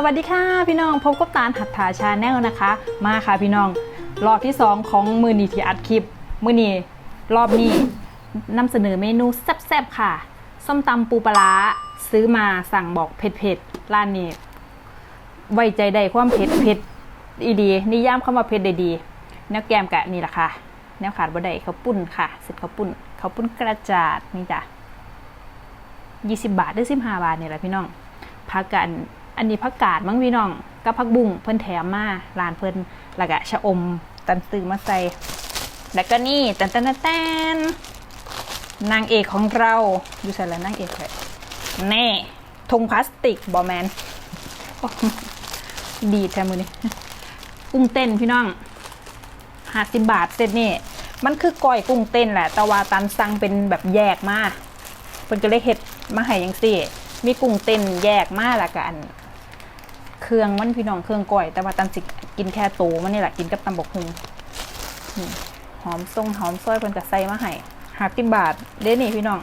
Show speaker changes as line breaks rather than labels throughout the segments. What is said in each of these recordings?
สวัสดีค่ะพี่น้องพบกับตาลหัตถาชาแนลนะคะ มาค่ะพี่น้อง รอบที่ 2 ของมือนีที่อัดคลิป มือนีรอบนี้นำเสนอเมนูแซ่บๆค่ะ ส้มตำปูปลาซื้อมาสั่งบอกเผ็ดๆร้านนี้ ไว้ใจได้ความเผ็ดเผ็ดอีดีนิยามคำว่าเผ็ดได้ดีแนวแกมกะนี่แหละค่ะ แนวขาดบ่ได้ข้าวปุ้นค่ะเสร็จข้าวปุ้นข้าวปุ้นกระจาดนี่จ้ะ20 บาทหรือ15 บาทเนี่ยแหละพี่น้องพักกัน อันนี้พักกาดมั้งพี่น้องกับพักบุ้งเพิ่นแถมมาร้านเพิ่นแล้วก็ชะอมตันซื้อมาใส่ แล้วก็นี่แตนแตนแตนนางเอกของเราอยู่ใส่แล้วนางเอกเลยแน่ทงพลาสติกบอแมนดีแท้มือนี่กุ้งเต้นพี่น้องห้าสิบบาทเสร็จนี่มันคือก้อยกุ้งเต้นแหละแต่ว่าตันสั่งเป็นแบบแยกมาเพิ่นก็เลยเฮ็ดมาให้ยังสี่ มีกุ้งเต้นแยกมาละกัน เครื่องมันพี่น้องเครื่องก้อย แต่ว่าตันสิกินแค่โตมันนี่แหละกินกับตำบกหุงหอมทรงหอมซอยเพิ่นก็ใส่มาให้หากินบาทเด้นี่พี่น้อง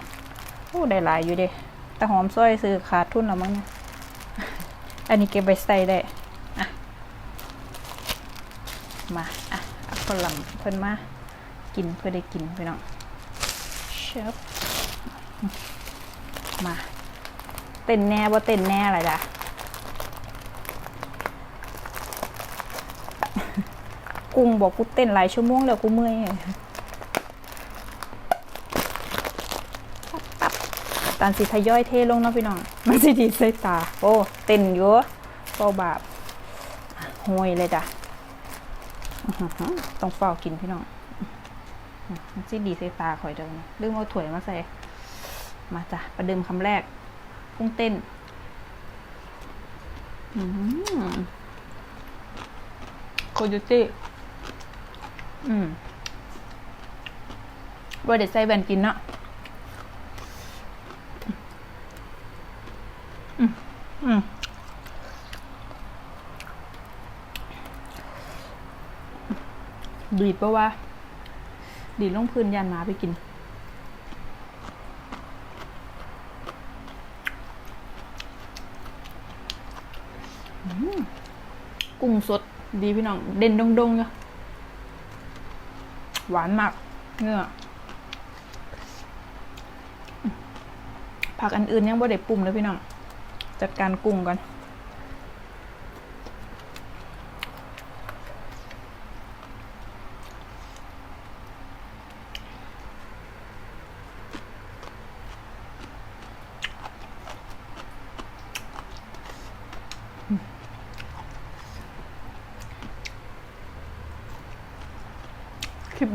โอ้ได้หลายอยู่เด้แต่หอมซอยซื้อขาดทุนแล้วมั้งเนี่ยอันนี้เก็บไปใส่ได้มา อะเอาคนลำเพิ่นมา กินเพื่อได้กินพี่น้องเชฟมา เต้นแน่ว่าเต้นแน่อะไรจ้ะ กุ้งบอกกูเต้นหลายชั่วโมงแล้วกูเมื่อยปั๊บตานสิทยอยเทลงเนาะพี่น้อง มันสิดีใส่ตา โอ้ เต้นอยู่เฝ้าบาปห่วยเลยจ้ะต้องเฝ้ากินพี่น้องมันสิดีใส่ตาข่อยเดิมลืมเอาถ้วยมาใส่ มาจ้ะ ประเดิมคำแรกกุ้งเต้นอืมโคจูจิ อืมว่าเด็ดใส่แบนกินเนาะอืมอืมดีดปะวะดีดลงพื้นยันมาไปกิน กุ้งสดดีพี่น้อง เด่นดงดงๆเนาะ หวานมาก เนื้อผักอันอื่นยังบ่ได้ปรุงเลยพี่น้อง จัดการกุ้งกัน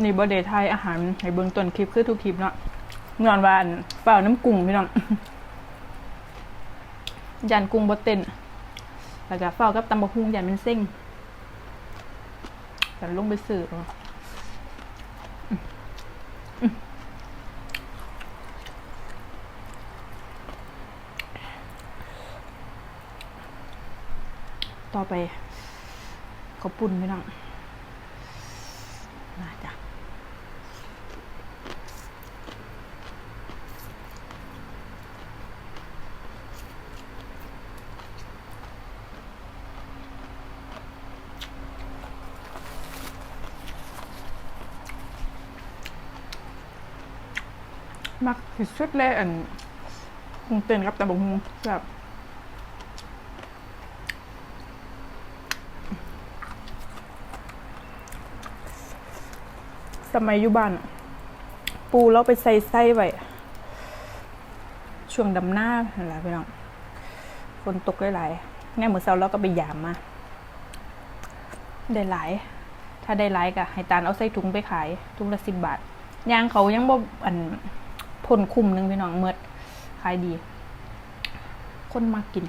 นี้บอเดทายอาหารให้เบื้องต้นคลิปคือทุกคลิปเนาะนอนวาอันเปล่าน้ำกุ้งพี่น้องยันกุ้งบดเต้นแล้วก็เฝ้ากับตำบะฮุงยันเป็นเส้งแต่ลงไปสื่อต่อไปข้าปุ้นพี่น้อง มักที่สุดเลยอันกุ้งเต้นกับแตะบงฮุงแบบสมัยอยู่บ้านปูเราไปใส่ไส้ไว้ช่วงดำหน้าอะไรพี่น้องฝนตกหลายๆแง่เหมือนเสาเราก็ไปยามมา ได้หลาย ถ้าได้หลายก็ให้ตาลเอาใส่ถุงไปขายถุงละสิบบาทยางเขายังบ่อัน พ่นคุมหนึ่งพี่น้องเมือดขายดี คนมากกิน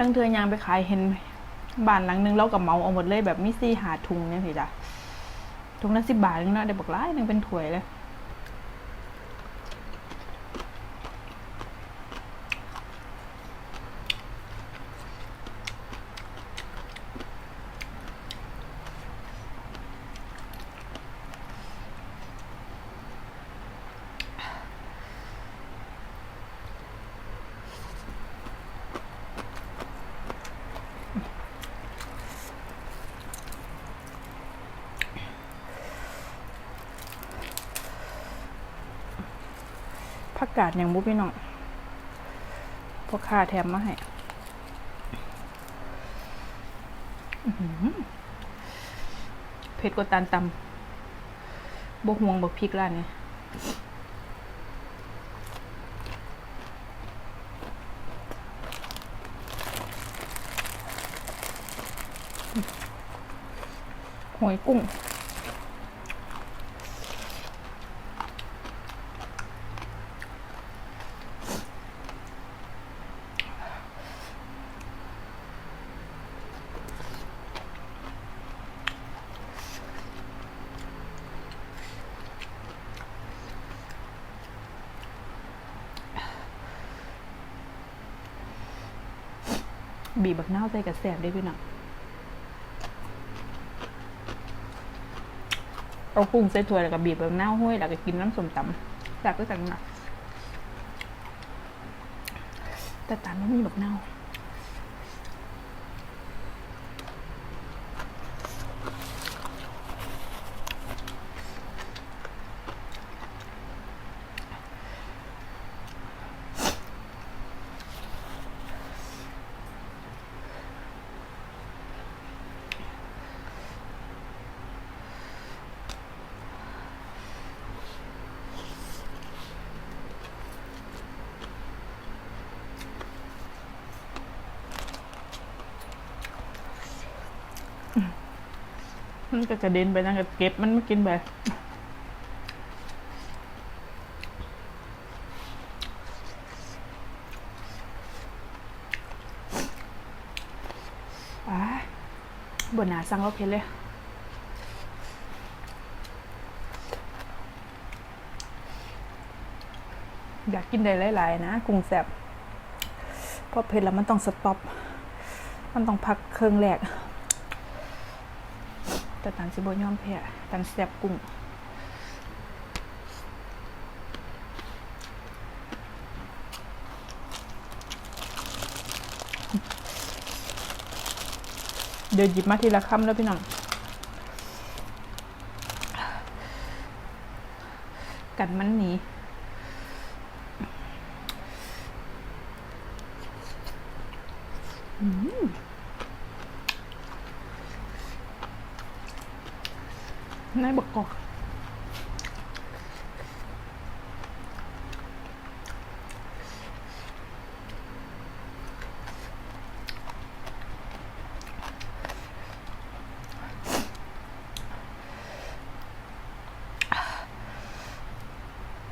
ลังเทือยางไปขายเห็น บ้านหลังนึงเรากับเมาเอาหมดเลยแบบมิซี่หาทุงเนี่ยพี่จ้ะทุงละสิบบาทนึงเนาะได้บอกร้ายหนึงเป็นถ้วยเลย กาดอย่างบุพี่น้องพวกข้าแถมมาให้เผ็ดกว่าตานตำบกห่วงบกพริกร้านนี้หอยกุ้ง บีบบักเน่าวใส่กระแสบได้พี่น้องเอากุ้งใส่ถั่วแล้วก็บีบบักเน่าวห้วยแล้วก็กินน้ำส้มตำจากก็จากนั้นนะแต่ตามไม่มีบักเน่าว มันก็จะเด็นไปนั่นก็เก็บมันมากินไปอ่าบนหนาสั่งเราเผ็ดเลยอยากกินได้หลาย ๆ นะกุ้งแสบเพราะเผ็ดแล้วมันต้องสต็อป มันต้องพักเครื่องแรก แต่ตันสิบยอมแพ้ตันแสบกุ้งเดี๋ยวหยิบมาทีละคำแล้วพี่น้องกันมันหนีอืม นายบกกอก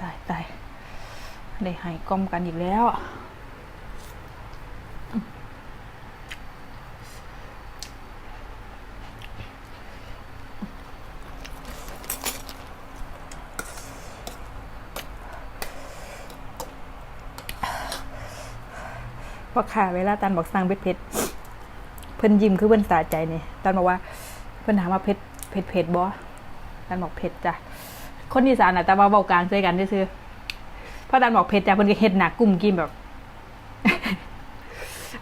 ตายตายได้หายกลมกันอีกแล้ว ว่าค่ะเวลาตันบอกสั่งเผ็ดเผ็ดเพิ่นยิ้มคือเพิ่นสาใจนี่ตันบอกว่าเพิ่นถามว่าเผ็ดเผ็ดเผ็ดบ่ตันบอกเผ็ดจ้ะคนอีสานน่ะแต่ว่าเว้ากลางใส่กันซื่อเพราะตันบอกเผ็ดจ้ะเพิ่นก็เฮ็ดหนักกลุ่มกินแบบ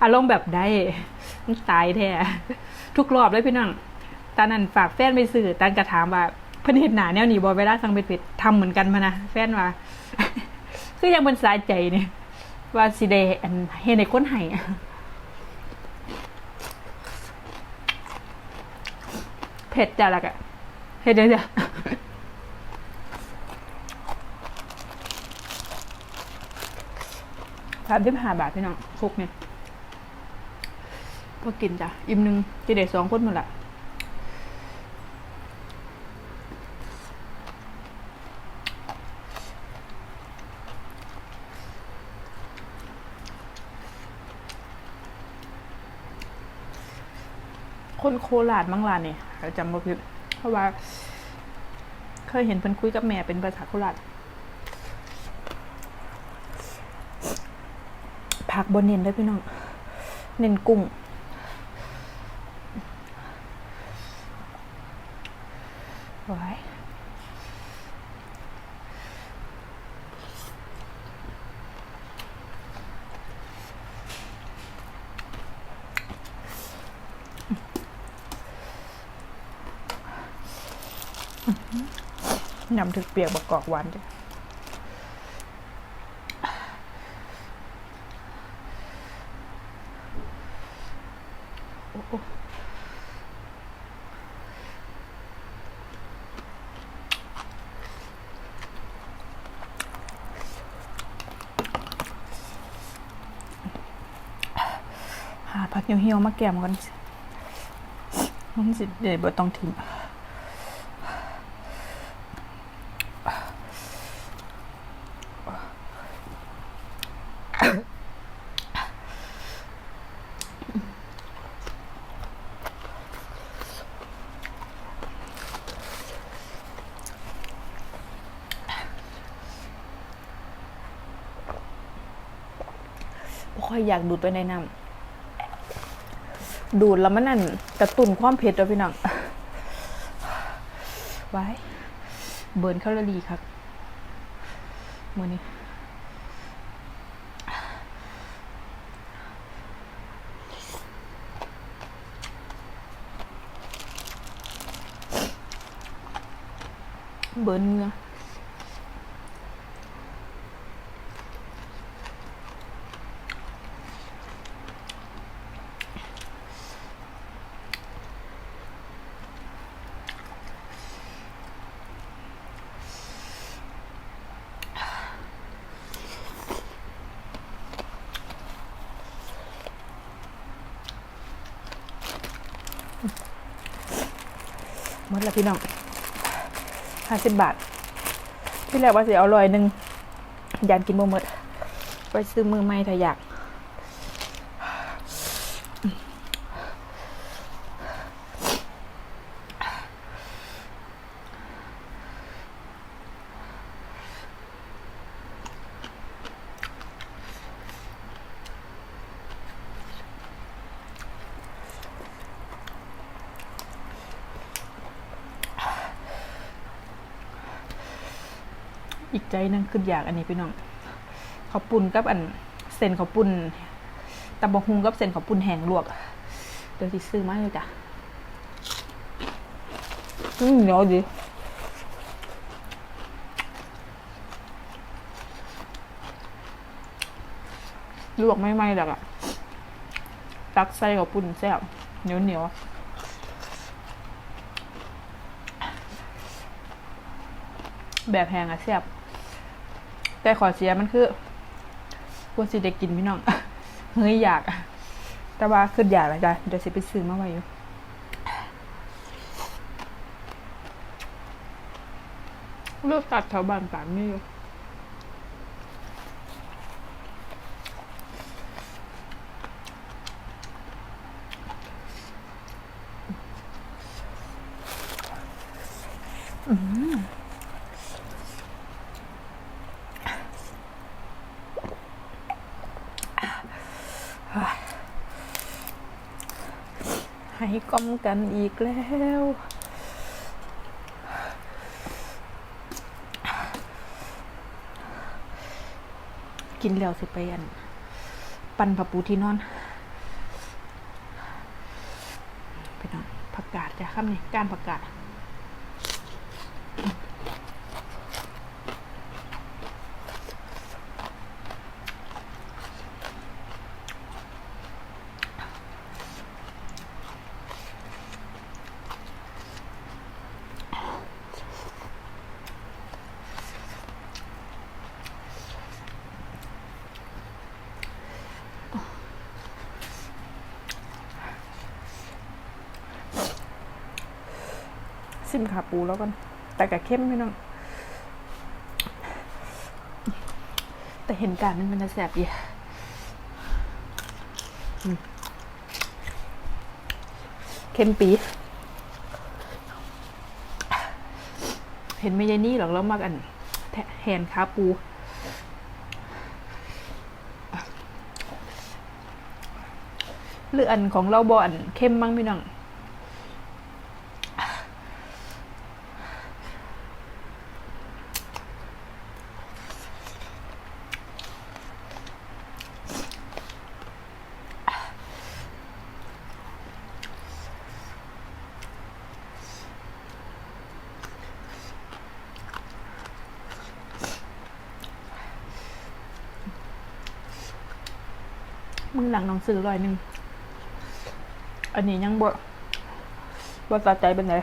อารมณ์แบบได้มันตายแท้ทุกรอบเลยพี่น้องตอนนั้นฝากแฟนไปซื้อตันก็ถามว่าเพิ่นเฮ็ดหนาแนวนี้บ่เวลาสั่งเผ็ดเผ็ดทำเหมือนกันมานะแฟนว่า คือยังเพิ่นสาใจเนี่ย ว่าสิได้อันเฮ็ดในคนไห้เผ็ดจ้ะละกะเฮ็ดเดี๋ยวจ้ะสามสิบห้าบาทพี่น้องฟุกเนี่ยก็กินจ้ะ อิ่มหนึ่งจะได้สองคนหมดละ คนโคราชมังลานเนี่ยเขาจำบ่ผิดเพราะว่า เคยเห็นเพิ่นคุยกับแม่เป็นภาษาโคราชผักบนเน้นด้วยพี่น้อง เน้นกุ้ง นำถึกเปียกบักกอกหวานจ้ะหาผักเหี่ยวๆมาแกมกันมันสิเดี๋ยวต้องทิ้ง อยอยากดูดไปในน้ำดูดแล้วมันนั่นกระตุ้นความเผ็ดแล้วพี่น้องไว้เบิร์นแคลอรี่ครับมือนี้เบิร์นเงือ มดแล้วพี่น้องห้าสิบบาท ที่แรกว่าสิเอาลอยหนึ่งยานกินบ่หมดไปซื้อมือไม่ถ้าอยาก อีกใจนึงคืออยากอันนี้พี่น้องเขาวปุ่นกับอันเส้นเขาวปุ่นตำบะฮุงกับเส้นเขาวปุ่นแห้งลวก เดี๋ยวสิซื้อมาเลยจ้ะอืมเหนียวดีลวกไม่ไหม้หรอกอะตักใส่เขาวปุ่นแซ่บเหนียวเหนียวแบบแหงอะแซ่บ แต่ขอเสียมันคือควรสิได้กินพี่น้อง เฮ้ยอยาก แต่ว่าคืออยากอะไรจ้ะเดี๋ยวสิไปซื้อมาไว้อยู่เลือกตัดแถวบ้านสามนี่อยู่ ให้กลมกันอีกแล้วกินแล้วสิไปอัน ปันผักปูที่นอนไปนอนผักกาดจ้ะครับนี่ก้านผักกาด ซิมขาปูแล้วกัน แต่กับเข้มไม่น้อง แต่เห็นการมันมันจะแสบดีเข้มปี เห็นไม่ยายนี่หรอกแล้วมากอันแทะแหนขาปูหรืออันของเราบออันเข้มมั้งพี่น้อง มึง หลังหนังสือร้อยหนึ่ง อันนี้ยังบ่บ่สะใจเป็นไง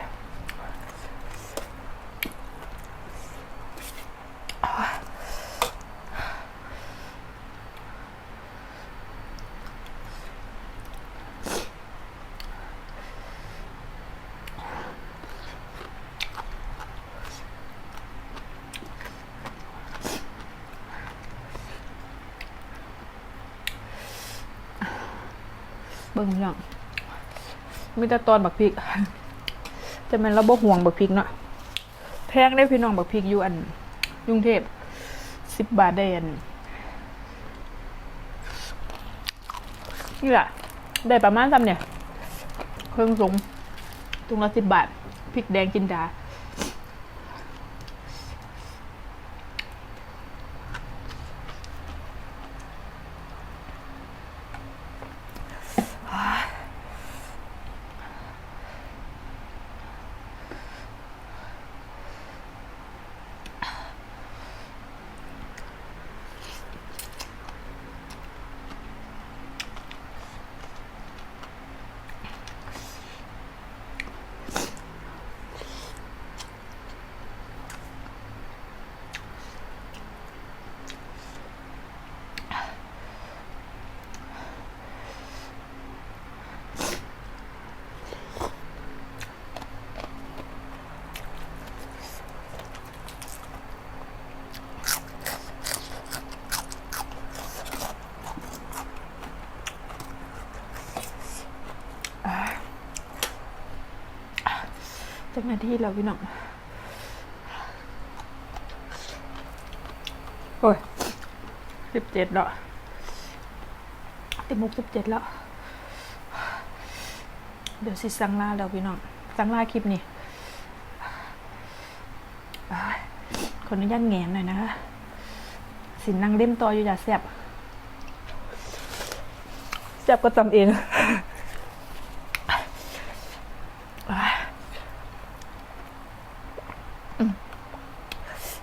มีแต่ตอนบักพริก จะเป็นระบบห่วงบักพริกเนาะแพงได้พี่น้องบักพริกอยู่อันยุงเทพสิบบาทได้อันนี่แหละได้ประมาณซ้ำเนี่ย เครื่องสงถุงละสิบบาทพริกแดงจินดา จังนาที่แล้วพี่น้องโอ้ยสิบเจ็ดแล้วติมุกสิบเจ็ดแล้ว เดี๋ยวสิสังลาแล้วพี่น้องสังลาคลิปนี้อ้ายคนอนุญาตแงนหน่อยนะคะ สินนั่งเล่มต่ออยู่อย่าแซบแซบก็จำเอง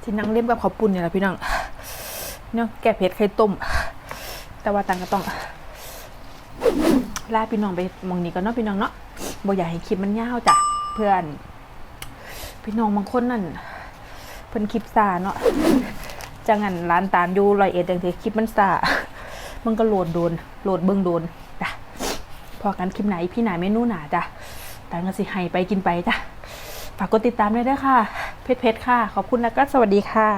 ที่นั่งเล่มกับข้าวปุ้นเนี่ยแหละพี่น้องเนี่ยแกะเผ็ดไข่ต้ม แต่ว่าตังก็ต้องลาพี่น้องไปมองนี้ก็เนาะพี่น้องเนาะบ่อยากให้คลิปมันยาวจ้ะเพื่อน พี่น้องบางคนนั่นเพิ่นคลิปซาเนาะจังงันร้านตาลอยู่ร้อยเอ็ดจังซี่คลิปมันซามันก็โหลดโดนโหลดเบิ่งโดนจ้ะพอกันคลิปไหนพี่ไหนเมนูหนาจ้ะตังก็สิให้ไปกินไปจ้ะฝากกดติดตามด้วยนะคะ เพชรเพชรค่ะ ขอบคุณแล้วก็สวัสดีค่ะ